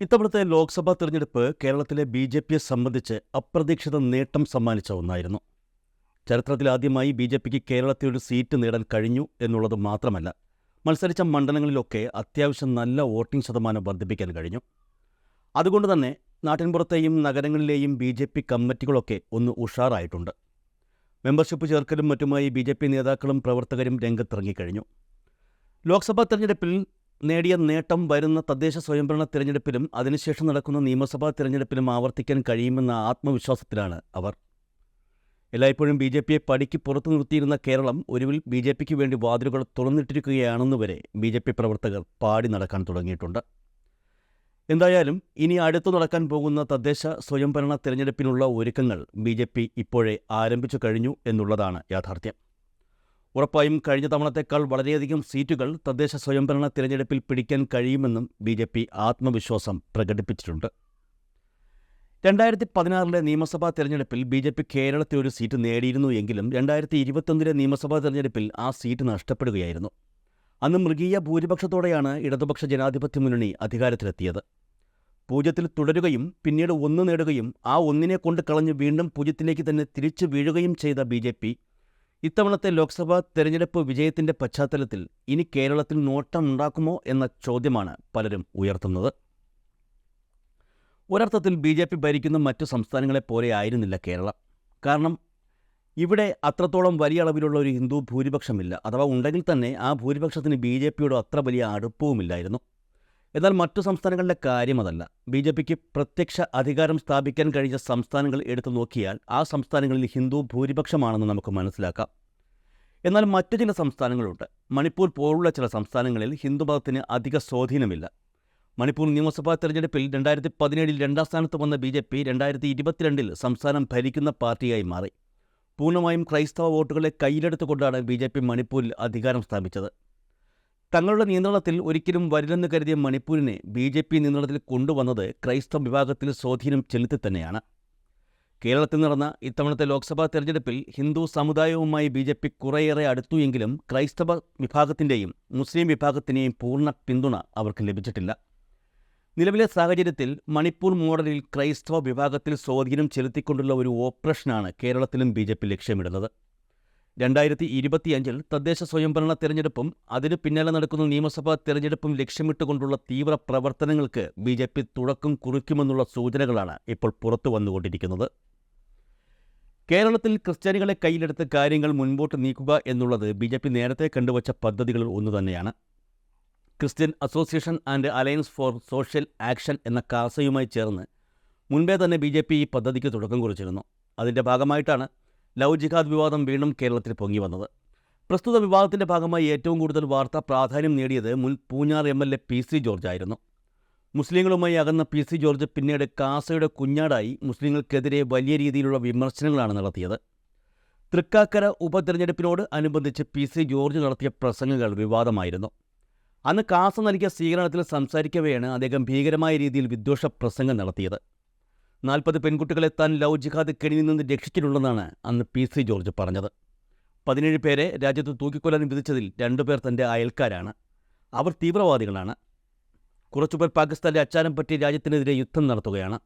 ഇത്തവണത്തെ ലോക്സഭാ തെരഞ്ഞെടുപ്പ് കേരളത്തിലെ ബി ജെ പിയെ സംബന്ധിച്ച് അപ്രതീക്ഷിത നേട്ടം സമ്മാനിച്ച ഒന്നായിരുന്നു. ചരിത്രത്തിലാദ്യമായി ബി ജെ പിക്ക് കേരളത്തിൽ ഒരു സീറ്റ് നേടാൻ കഴിഞ്ഞു എന്നുള്ളത് മാത്രമല്ല മത്സരിച്ച മണ്ഡലങ്ങളിലൊക്കെ അത്യാവശ്യം നല്ല വോട്ടിംഗ് ശതമാനം വർദ്ധിപ്പിക്കാൻ കഴിഞ്ഞു. അതുകൊണ്ട് തന്നെ നാട്ടിൻപുറത്തെയും നഗരങ്ങളിലെയും ബി ജെ പി കമ്മിറ്റികളൊക്കെ ഒന്ന് ഉഷാറായിട്ടുണ്ട്. മെമ്പർഷിപ്പ് ചേർക്കലും മറ്റുമായി ബി ജെ പി നേതാക്കളും പ്രവർത്തകരും രംഗത്തിറങ്ങിക്കഴിഞ്ഞു. ലോക്സഭാ തെരഞ്ഞെടുപ്പിൽ നേടിയ നേട്ടം വരുന്ന തദ്ദേശ സ്വയംഭരണ തിരഞ്ഞെടുപ്പിലും അതിനുശേഷം നടക്കുന്ന നിയമസഭാ തിരഞ്ഞെടുപ്പിലും ആവർത്തിക്കാൻ കഴിയുമെന്ന ആത്മവിശ്വാസത്തിലാണ് അവർ. എല്ലായ്പ്പോഴും ബി ജെ പിയെ പടിക്ക് പുറത്തു നിർത്തിയിരുന്ന കേരളം ഒരുവിൽ ബി ജെ പിക്ക് വേണ്ടി വാതിലുകൾ തുറന്നിട്ടിരിക്കുകയാണെന്ന് വരെ ബി ജെ പി പ്രവർത്തകർ പാടി നടക്കാൻ തുടങ്ങിയിട്ടുണ്ട്. എന്തായാലും ഇനി അടുത്തു നടക്കാൻ പോകുന്ന തദ്ദേശ സ്വയംഭരണ തിരഞ്ഞെടുപ്പിനുള്ള ഒരുക്കങ്ങൾ ബി ജെ പി ഇപ്പോഴേ ആരംഭിച്ചു കഴിഞ്ഞു എന്നുള്ളതാണ് യാഥാർത്ഥ്യം. ഉറപ്പായും കഴിഞ്ഞ തവണത്തേക്കാൾ വളരെയധികം സീറ്റുകൾ തദ്ദേശ സ്വയംഭരണ തിരഞ്ഞെടുപ്പിൽ പിടിക്കാൻ കഴിയുമെന്നും ബി ജെ പി ആത്മവിശ്വാസം പ്രകടിപ്പിച്ചിട്ടുണ്ട്. രണ്ടായിരത്തി പതിനാറിലെ നിയമസഭാ തെരഞ്ഞെടുപ്പിൽ ബി ജെ പി കേരളത്തിൽ ഒരു സീറ്റ് നേടിയിരുന്നു എങ്കിലും രണ്ടായിരത്തി ഇരുപത്തൊന്നിലെ നിയമസഭാ തെരഞ്ഞെടുപ്പിൽ ആ സീറ്റ് നഷ്ടപ്പെടുകയായിരുന്നു. അന്ന് മൃഗീയ ഭൂരിപക്ഷത്തോടെയാണ് ഇടതുപക്ഷ ജനാധിപത്യ മുന്നണി അധികാരത്തിലെത്തിയത്. പൂജ്യത്തിൽ തുടരുകയും പിന്നീട് ഒന്ന് നേടുകയും ആ ഒന്നിനെ കൊണ്ട് കളഞ്ഞ് വീണ്ടും പൂജ്യത്തിലേക്ക് തന്നെ തിരിച്ചു വീഴുകയും ചെയ്ത ബി ഇത്തവണത്തെ ലോക്സഭാ തെരഞ്ഞെടുപ്പ് വിജയത്തിന്റെ പശ്ചാത്തലത്തിൽ ഇനി കേരളത്തിൽ നോട്ടമുണ്ടാക്കുമോ എന്ന ചോദ്യമാണ് പലരും ഉയർത്തുന്നത്. ഒരർത്ഥത്തിൽ ബി ജെ പി ഭരിക്കുന്ന മറ്റു സംസ്ഥാനങ്ങളെ പോലെ ആയിരുന്നില്ല കേരളം. കാരണം ഇവിടെ അത്രത്തോളം വലിയ അളവിലുള്ള ഒരു ഹിന്ദു ഭൂരിപക്ഷമില്ല. അഥവാ ഉണ്ടെങ്കിൽ തന്നെ ആ ഭൂരിപക്ഷത്തിന് ബി ജെ പിയോട് അത്ര വലിയ അടുപ്പവുമില്ലായിരുന്നു. എന്നാൽ മറ്റു സംസ്ഥാനങ്ങളുടെ കാര്യം അതല്ല. ബി ജെ പിക്ക് പ്രത്യക്ഷ അധികാരം സ്ഥാപിക്കാൻ കഴിഞ്ഞ സംസ്ഥാനങ്ങൾ എടുത്തു നോക്കിയാൽ ആ സംസ്ഥാനങ്ങളിൽ ഹിന്ദു ഭൂരിപക്ഷമാണെന്ന് നമുക്ക് മനസ്സിലാക്കാം. എന്നാൽ മറ്റു ചില സംസ്ഥാനങ്ങളുണ്ട്. മണിപ്പൂർ പോലുള്ള ചില സംസ്ഥാനങ്ങളിൽ ഹിന്ദുമതത്തിന് അധിക സ്വാധീനമില്ല. മണിപ്പൂർ നിയമസഭാ തെരഞ്ഞെടുപ്പിൽ രണ്ടായിരത്തി പതിനേഴിൽ രണ്ടാം സ്ഥാനത്ത് വന്ന ബി ജെ പി രണ്ടായിരത്തി ഇരുപത്തിരണ്ടിൽ സംസ്ഥാനം ഭരിക്കുന്ന പാർട്ടിയായി മാറി. പൂർണമായും ക്രൈസ്തവ വോട്ടുകളെ കയ്യിലെടുത്തുകൊണ്ടാണ് ബി ജെ പി മണിപ്പൂരിൽ അധികാരം സ്ഥാപിച്ചത്. തങ്ങളുടെ നിയന്ത്രണത്തിൽ ഒരിക്കലും വരില്ലെന്ന് കരുതിയ മണിപ്പൂരിനെ ബി ജെ പി നിയന്ത്രണത്തിൽ കൊണ്ടുവന്നത് ക്രൈസ്തവ വിഭാഗത്തിൽ സ്വാധീനം ചെലുത്തി തന്നെയാണ്. കേരളത്തിൽ നടന്ന ഇത്തവണത്തെ ലോക്സഭാ തെരഞ്ഞെടുപ്പിൽ ഹിന്ദു സമുദായവുമായി ബി ജെ പി കുറേയേറെ അടുത്തു എങ്കിലും ക്രൈസ്തവ വിഭാഗത്തിന്റെയും മുസ്ലിം വിഭാഗത്തിന്റെയും പൂർണ പിന്തുണ അവർക്ക് ലഭിച്ചിട്ടില്ല. നിലവിലെ സാഹചര്യത്തിൽ മണിപ്പൂർ മോഡലിൽ ക്രൈസ്തവ വിഭാഗത്തിൽ സ്വാധീനം ചെലുത്തിക്കൊണ്ടുള്ള ഒരു ഓപ്പറേഷനാണ് കേരളത്തിലും ബി ലക്ഷ്യമിടുന്നത്. രണ്ടായിരത്തി ഇരുപത്തിയഞ്ചിൽ തദ്ദേശ സ്വയംഭരണ തെരഞ്ഞെടുപ്പും അതിനു പിന്നാലെ നടക്കുന്ന നിയമസഭാ തെരഞ്ഞെടുപ്പും ലക്ഷ്യമിട്ടുകൊണ്ടുള്ള തീവ്ര പ്രവർത്തനങ്ങൾക്ക് ബി ജെ പി തുടക്കം കുറിക്കുമെന്നുള്ള സൂചനകളാണ് ഇപ്പോൾ പുറത്തു വന്നുകൊണ്ടിരിക്കുന്നത്. കേരളത്തിൽ ക്രിസ്ത്യാനികളെ കയ്യിലെടുത്ത് കാര്യങ്ങൾ മുൻപോട്ട് നീക്കുക എന്നുള്ളത് ബി ജെ പി നേരത്തെ കണ്ടുവച്ച പദ്ധതികളിൽ ഒന്നു തന്നെയാണ്. Christian association and alliance for social action എന്ന കാസയുമായി ചേർന്ന് മുൻപേ തന്നെ ബി ജെ പി ഈ പദ്ധതിക്ക് തുടക്കം കുറിച്ചിരുന്നു. അതിന്റെ ഭാഗമായിട്ടാണ് ലവ് ജിഹാദ് വിവാദം വീണ്ടും കേരളത്തിൽ പൊങ്ങി വന്നത്. പ്രസ്തുത വിവാദത്തിന്റെ ഭാഗമായി ഏറ്റവും കൂടുതൽ വാർത്ത പ്രാധാന്യം നേടിയത് മുൻ Poonjar M L A P C George ആയിരുന്നു. മുസ്ലിങ്ങളുമായി അകന്ന പി സി ജോർജ് പിന്നീട് കാസയുടെ കുഞ്ഞാടായി മുസ്ലിങ്ങൾക്കെതിരെ വലിയ രീതിയിലുള്ള വിമർശനങ്ങളാണ് നടത്തിയത്. തൃക്കാക്കര ഉപതെരഞ്ഞെടുപ്പിനോട് അനുബന്ധിച്ച് പി സി ജോർജ് നടത്തിയ പ്രസംഗങ്ങൾ വിവാദമായിരുന്നു. അന്ന് കാസ നൽകിയ സ്വീകരണത്തിൽ സംസാരിക്കവെയാണ് അദ്ദേഹം ഭീകരമായ രീതിയിൽ വിദ്വേഷ പ്രസംഗം നടത്തിയത്. നാൽപ്പത് പെൺകുട്ടികളെ താൻ ലവ് ജിഹാദ് കെണിയിൽ നിന്ന് രക്ഷിച്ചിട്ടുണ്ടെന്നാണ് അന്ന് പി സി ജോർജ് പറഞ്ഞത്. പതിനേഴ് പേരെ രാജ്യത്ത് തൂക്കിക്കൊല്ലാൻ വിധിച്ചതിൽ രണ്ടുപേർ തന്റെ അയൽക്കാരാണ്. അവർ തീവ്രവാദികളാണ്. കുറച്ചുപേർ പാകിസ്ഥാന്റെ അച്ചാരം പറ്റി രാജ്യത്തിനെതിരെ യുദ്ധം നടത്തുകയാണ്.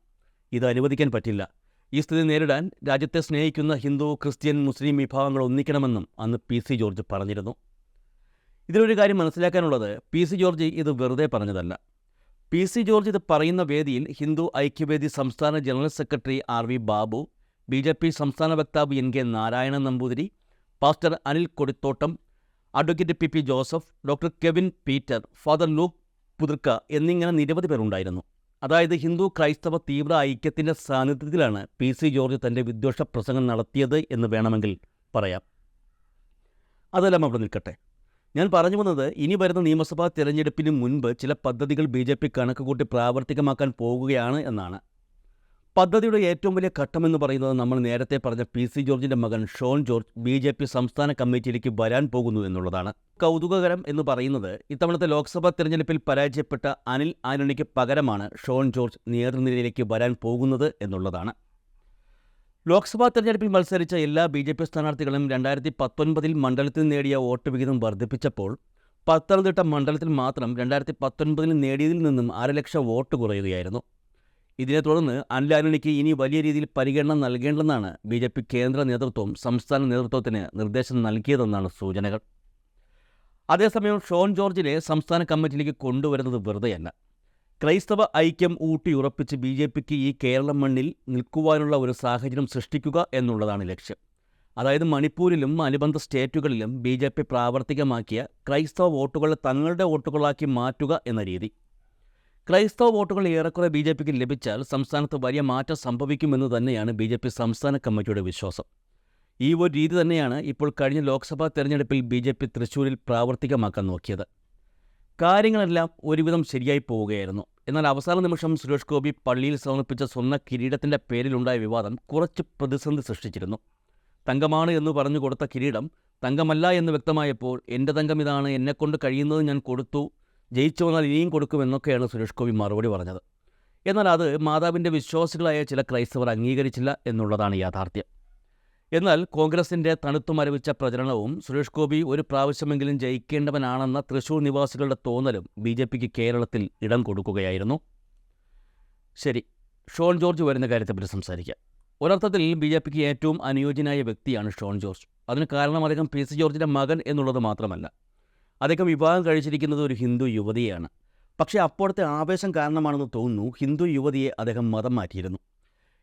ഇത് അനുവദിക്കാൻ പറ്റില്ല. ഈ സ്ഥിതി നേരിടാൻ രാജ്യത്തെ സ്നേഹിക്കുന്ന ഹിന്ദു ക്രിസ്ത്യൻ മുസ്ലിം വിഭാഗങ്ങൾ ഒന്നിക്കണമെന്നും അന്ന് പി സി ജോർജ് പറഞ്ഞിരുന്നു. ഇതിലൊരു കാര്യം മനസ്സിലാക്കാനുള്ളത് പി സി ജോർജ് ഇത് വെറുതെ പറഞ്ഞതല്ല. പി സി ജോർജ് ഇത് പറയുന്ന വേദിയിൽ ഹിന്ദു ഐക്യവേദി സംസ്ഥാന general secretary R V Babu B J P സംസ്ഥാന വക്താവ് N K Narayanan Namboothiri pastor Anil Kodithottam advocate P P Joseph doctor Kevin Peter father Luke Puthirkka എന്നിങ്ങനെ നിരവധി പേരുണ്ടായിരുന്നു അതായത് ഹിന്ദു ക്രൈസ്തവ തീവ്ര ഐക്യത്തിന്റെ സാന്നിധ്യത്തിലാണ് പി സി ജോർജ് തന്റെ വിദ്വേഷ പ്രസംഗം നടത്തിയത് എന്ന് വേണമെങ്കിൽ പറയാം. അതെല്ലാം അവിടെ നിൽക്കട്ടെ. ഞാൻ പറഞ്ഞു വന്നത് ഇനി വരുന്ന നിയമസഭാ തിരഞ്ഞെടുപ്പിന് മുൻപ് ചില പദ്ധതികൾ ബി ജെ പി കണക്കുകൂട്ടി പ്രാവർത്തികമാക്കാൻ പോകുകയാണ് എന്നാണ്. പദ്ധതിയുടെ ഏറ്റവും വലിയ ഘട്ടം എന്ന് പറയുന്നത് നമ്മൾ നേരത്തെ പറഞ്ഞ പി സി ജോർജിന്റെ മകൻ Shone George B J P സംസ്ഥാന കമ്മിറ്റിയിലേക്ക് വരാൻ പോകുന്നു എന്നുള്ളതാണ്. കൗതുകകരം എന്ന് പറയുന്നത് ഇത്തവണത്തെ ലോക്സഭാ തിരഞ്ഞെടുപ്പിൽ പരാജയപ്പെട്ട അനിൽ ആന്റണിക്ക് പകരമാണ് ഷോൺ ജോർജ് നേതൃനിരയിലേക്ക് വരാൻ പോകുന്നത് എന്നുള്ളതാണ്. ലോക്സഭാ തെരഞ്ഞെടുപ്പിൽ മത്സരിച്ച എല്ലാ ബി ജെ പി സ്ഥാനാർത്ഥികളും രണ്ടായിരത്തി പത്തൊൻപതിൽ മണ്ഡലത്തിൽ നേടിയ വോട്ട് വിഹിതം വർദ്ധിപ്പിച്ചപ്പോൾ പത്തനംതിട്ട മണ്ഡലത്തിൽ മാത്രം രണ്ടായിരത്തി പത്തൊൻപതിൽ നേടിയതിൽ നിന്നും അര ലക്ഷം വോട്ട് കുറയുകയായിരുന്നു. ഇതിനെ തുടർന്ന് അനിൽ ആന്റണിക്ക് ഇനി വലിയ രീതിയിൽ പരിഗണന നൽകേണ്ടെന്നാണ് ബി ജെ പി കേന്ദ്ര നേതൃത്വം സംസ്ഥാന നേതൃത്വത്തിന് നിർദ്ദേശം നൽകിയതെന്നാണ് സൂചനകൾ. അതേസമയം ഷോൺ ജോർജിനെ സംസ്ഥാന കമ്മിറ്റിയിലേക്ക് കൊണ്ടുവരുന്നത് വെറുതെയല്ല. ക്രൈസ്തവ ഐക്യം ഊട്ടിയുറപ്പിച്ച് ബി ജെ പിക്ക് ഈ കേരളം മണ്ണിൽ നിൽക്കുവാനുള്ള ഒരു സാഹചര്യം സൃഷ്ടിക്കുക എന്നുള്ളതാണ് ലക്ഷ്യം. അതായത് മണിപ്പൂരിലും അനുബന്ധ സ്റ്റേറ്റുകളിലും ബി ജെ പി പ്രാവർത്തികമാക്കിയ ക്രൈസ്തവ വോട്ടുകൾ തങ്ങളുടെ വോട്ടുകളാക്കി മാറ്റുക എന്ന രീതി. ക്രൈസ്തവ വോട്ടുകൾ ഏറെക്കുറെ ബി ജെ പിക്ക് ലഭിച്ചാൽ സംസ്ഥാനത്ത് വലിയ മാറ്റം സംഭവിക്കുമെന്ന് തന്നെയാണ് ബി ജെ പി സംസ്ഥാന കമ്മിറ്റിയുടെ വിശ്വാസം. ഈ ഒരു രീതി തന്നെയാണ് ഇപ്പോൾ കഴിഞ്ഞ ലോക്സഭാ തെരഞ്ഞെടുപ്പിൽ ബി ജെ പി തൃശ്ശൂരിൽ പ്രാവർത്തികമാക്കാൻ നോക്കിയത്. കാര്യങ്ങളെല്ലാം ഒരുവിധം ശരിയായി പോവുകയായിരുന്നു. എന്നാൽ അവസാന നിമിഷം സുരേഷ് ഗോപി പള്ളിയിൽ സമർപ്പിച്ച സ്വർണ കിരീടത്തിന്റെ പേരിലുണ്ടായ വിവാദം കുറച്ച് പ്രതിസന്ധി സൃഷ്ടിച്ചിരുന്നു. തങ്കമാണ് എന്ന് പറഞ്ഞു കൊടുത്ത കിരീടം തങ്കമല്ല എന്ന് വ്യക്തമായപ്പോൾ എന്റെ തങ്കം ഇതാണ് എന്നെക്കൊണ്ട് കഴിയുന്നത് ഞാൻ കൊടുത്തു ജയിച്ചു വന്നാൽ ഇനിയും കൊടുക്കുമെന്നൊക്കെയാണ് സുരേഷ് ഗോപി മറുപടി പറഞ്ഞത്. എന്നാൽ അത് മാതാവിന്റെ വിശ്വാസികളായ ചില ക്രൈസ്തവർ അംഗീകരിച്ചില്ല എന്നുള്ളതാണ് യാഥാർത്ഥ്യം. എന്നാൽ കോൺഗ്രസിന്റെ തണുത്തു മരവിച്ച പ്രചരണവും സുരേഷ് ഗോപി ഒരു പ്രാവശ്യമെങ്കിലും ജയിക്കേണ്ടവനാണെന്ന തൃശൂർ നിവാസികളുടെ തോന്നലും ബി ജെ പിക്ക് കേരളത്തിൽ ഇടം കൊടുക്കുകയായിരുന്നു. ശരി ഷോൺ ജോർജ് വരുന്ന കാര്യത്തെപ്പറ്റി സംസാരിക്കാം. ഒരർത്ഥത്തിൽ ബി ജെ പിക്ക് ഏറ്റവും അനുയോജ്യനായ വ്യക്തിയാണ് ഷോൺ ജോർജ്. അതിന് കാരണം അദ്ദേഹം പി സി ജോർജിന്റെ മകൻ എന്നുള്ളത് മാത്രമല്ല. അദ്ദേഹം വിവാഹം കഴിച്ചിരിക്കുന്നത് ഒരു ഹിന്ദു യുവതിയാണ് പക്ഷേ അപ്പോഴത്തെ ആവേശം കാരണമാണെന്ന് തോന്നുന്നു ഹിന്ദു യുവതിയെ അദ്ദേഹം മതം മാറ്റിയിരുന്നു.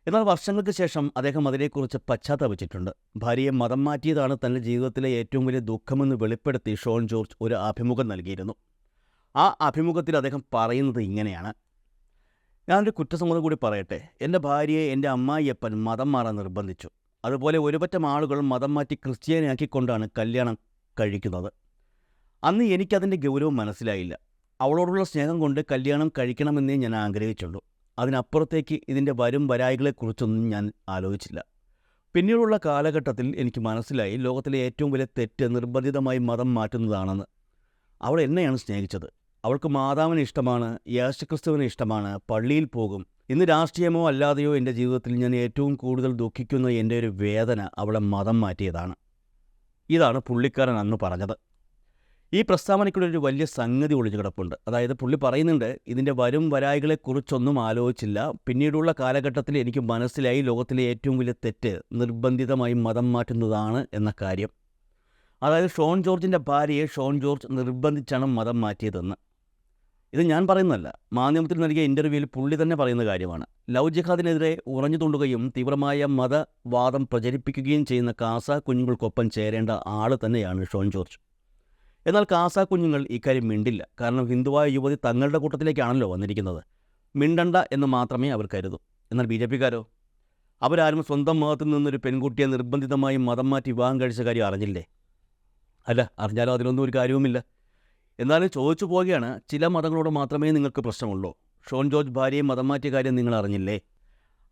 എന്നാൽ വർഷങ്ങൾക്ക് ശേഷം അദ്ദേഹം അതിനെക്കുറിച്ച് പശ്ചാത്തപിച്ചിട്ടുണ്ട്. ഭാര്യയെ മതം മാറ്റിയതാണ് തന്റെ ജീവിതത്തിലെ ഏറ്റവും വലിയ ദുഃഖമെന്ന് വെളിപ്പെടുത്തി ഷോൺ ജോർജ് ഒരു അഭിമുഖം നൽകിയിരുന്നു. ആ അഭിമുഖത്തിൽ അദ്ദേഹം പറയുന്നത് ഇങ്ങനെയാണ്. ഞാനൊരു കുറ്റസമ്മതം കൂടി പറയട്ടെ. എന്റെ ഭാര്യയെ എന്റെ അമ്മായിയപ്പൻ മതം മാറാൻ നിർബന്ധിച്ചു. അതുപോലെ ഒരുപറ്റം ആളുകൾ മതം മാറ്റി ക്രിസ്ത്യാനിയാക്കിക്കൊണ്ടാണ് കല്യാണം കഴിക്കുന്നത്. അന്ന് എനിക്കതിന്റെ ഗൗരവം മനസ്സിലായില്ല. അവളോടുള്ള സ്നേഹം കൊണ്ട് കല്യാണം കഴിക്കണമെന്നേ ഞാൻ ആഗ്രഹിച്ചുള്ളൂ. അതിനപ്പുറത്തേക്ക് ഇതിന്റെ വരും വരായികളെക്കുറിച്ചൊന്നും ഞാൻ ആലോചിച്ചില്ല. പിന്നീടുള്ള കാലഘട്ടത്തിൽ എനിക്ക് മനസ്സിലായി ലോകത്തിലെ ഏറ്റവും വലിയ തെറ്റ് നിർബന്ധിതമായി മതം മാറ്റുന്നതാണെന്ന്. അവൾ എന്നെയാണ് സ്നേഹിച്ചത്. അവൾക്ക് മാതാവിനെ ഇഷ്ടമാണ് യേശുക്രിസ്തുവിനെ ഇഷ്ടമാണ് പള്ളിയിൽ പോകും. ഇന്ന് രാഷ്ട്രീയമോ അല്ലാതെയോ എന്റെ ജീവിതത്തിൽ ഞാൻ ഏറ്റവും കൂടുതൽ ദുഃഖിക്കുന്ന എന്റെ ഒരു വേദന അവളെ മതം മാറ്റിയതാണ്. ഇതാണ് പുള്ളിക്കാരൻ അന്ന് പറഞ്ഞത്. ഈ പ്രസ്താവനയ്ക്കുള്ള ഒരു വലിയ സംഗതി ഒളിഞ്ഞു കിടപ്പുണ്ട്. അതായത് പുള്ളി പറയുന്നുണ്ട് ഇതിന്റെ വരും വരായികളെക്കുറിച്ചൊന്നും ആലോചിച്ചില്ല. പിന്നീടുള്ള കാലഘട്ടത്തിൽ എനിക്ക് മനസ്സിലായി ലോകത്തിലെ ഏറ്റവും വലിയ തെറ്റ് നിർബന്ധിതമായി മതം മാറ്റുന്നതാണ് എന്ന കാര്യം. അതായത് ഷോൺ ജോർജിന്റെ ഭാര്യയെ ഷോൺ ജോർജ് നിർബന്ധിച്ചാണ് മതം മാറ്റിയതെന്ന്. ഇത് ഞാൻ പറയുന്നതല്ല. മാധ്യമത്തിൽ നൽകിയ ഇന്റർവ്യൂവിൽ പുള്ളി തന്നെ പറയുന്ന കാര്യമാണ്. ലവ് ജിഹാദിനെതിരെ ഉറഞ്ഞു തൊണ്ടുകയും തീവ്രമായ മതവാദം പ്രചരിപ്പിക്കുകയും ചെയ്യുന്ന കാസ കുഞ്ഞുങ്ങൾക്കൊപ്പം ചേരേണ്ട ആൾ തന്നെയാണ് ഷോൺ ജോർജ്. എന്നാൽ കാസ കുഞ്ഞുങ്ങൾ ഇക്കാര്യം മിണ്ടില്ല. കാരണം ഹിന്ദുവായ യുവതി തങ്ങളുടെ കൂട്ടത്തിലേക്കാണല്ലോ വന്നിരിക്കുന്നത്. മിണ്ടണ്ട എന്ന് മാത്രമേ അവർ കരുതൂ. എന്നാൽ ബി ജെ പിക്കാരോ? അവരാരും സ്വന്തം മതത്തിൽ നിന്നൊരു പെൺകുട്ടിയെ നിർബന്ധിതമായി മതം മാറ്റി വിവാഹം കഴിച്ച കാര്യം അറിഞ്ഞില്ലേ? അല്ല അറിഞ്ഞാലും അതിലൊന്നും ഒരു കാര്യവുമില്ല. എന്നാലും ചോദിച്ചു പോവുകയാണ് ചില മതങ്ങളോട് മാത്രമേ നിങ്ങൾക്ക് പ്രശ്നമുള്ളൂ. ഷോൺ ജോർജ് ഭാര്യയെ മതം മാറ്റിയ കാര്യം നിങ്ങൾ അറിഞ്ഞില്ലേ?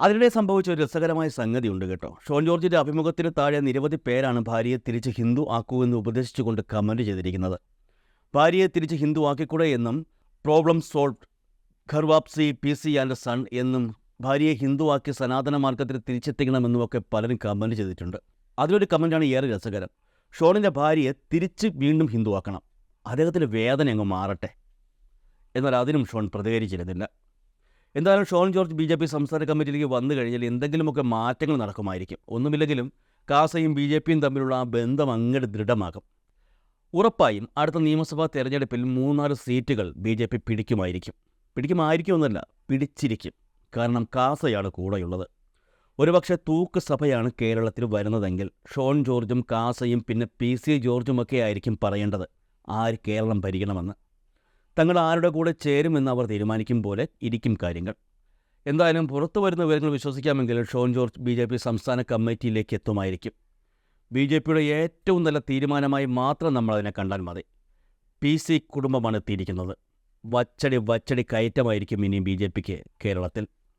അതിനിടെ സംഭവിച്ച ഒരു രസകരമായ സംഗതിയുണ്ട് കേട്ടോ. ഷോൺ ജോർജിന്റെ അഭിമുഖത്തിന് താഴെ നിരവധി പേരാണ് ഭാര്യയെ തിരിച്ച് ഹിന്ദു ആക്കൂ എന്ന് ഉപദേശിച്ചുകൊണ്ട് കമന്റ് ചെയ്തിരിക്കുന്നത്. ഭാര്യയെ തിരിച്ച് ഹിന്ദു ആക്കിക്കൂടെ എന്നും problem solve ghar wapsi P C and son എന്നും ഭാര്യയെ ഹിന്ദു ആക്കി സനാതന മാർഗത്തിൽ തിരിച്ചെത്തിക്കണമെന്നുമൊക്കെ പലരും കമന്റ് ചെയ്തിട്ടുണ്ട്. അതിലൊരു കമന്റാണ് ഏറെ രസകരം. ഷോണിന്റെ ഭാര്യയെ തിരിച്ച് വീണ്ടും ഹിന്ദു ആക്കണം. അദ്ദേഹത്തിന്റെ വേദന അങ്ങ് മാറട്ടെ. എന്നാൽ അതിനും ഷോൺ പ്രതികരിച്ചിരുന്നില്ല. എന്തായാലും Shone George B J P സംസ്ഥാന കമ്മിറ്റിയിലേക്ക് വന്നു കഴിഞ്ഞാൽ എന്തെങ്കിലുമൊക്കെ മാറ്റങ്ങൾ നടക്കുമായിരിക്കും. ഒന്നുമില്ലെങ്കിലും കാസയും ബി ജെ പിയും തമ്മിലുള്ള ആ ബന്ധം അങ്ങോട്ട് ദൃഢമാകും. ഉറപ്പായും അടുത്ത നിയമസഭാ തെരഞ്ഞെടുപ്പിൽ മൂന്നാൽ സീറ്റുകൾ ബി ജെ പി പിടിക്കുമായിരിക്കും. പിടിക്കുമായിരിക്കുമെന്നല്ല പിടിച്ചിരിക്കും. കാരണം കാസയാണ് കൂടെയുള്ളത്. ഒരുപക്ഷെ തൂക്ക് സഭയാണ് കേരളത്തിൽ വരുന്നതെങ്കിൽ ഷോൺ ജോർജും കാസയും പിന്നെ പി സി ജോർജുമൊക്കെ ആയിരിക്കും പറയേണ്ടത്. ആര് കേരളം ഭരിക്കണമെന്ന്. തങ്ങൾ ആരുടെ കൂടെ ചേരുമെന്ന് അവർ തീരുമാനിക്കും പോലെ ഇരിക്കും കാര്യങ്ങൾ. എന്തായാലും പുറത്തു വരുന്ന വിവരങ്ങൾ വിശ്വസിക്കാമെങ്കിൽ Shone George B J P സംസ്ഥാന കമ്മിറ്റിയിലേക്ക് എത്തുമായിരിക്കും. ബി ജെ പിയുടെ ഏറ്റവും നല്ല തീരുമാനമായി മാത്രം നമ്മളതിനെ കണ്ടാൽ മതി. പി സി കുടുംബമാണ് എത്തിയിരിക്കുന്നത്. വച്ചടി വച്ചടി കയറ്റമായിരിക്കും ഇനിയും ബി ജെ പിക്ക് കേരളത്തിൽ.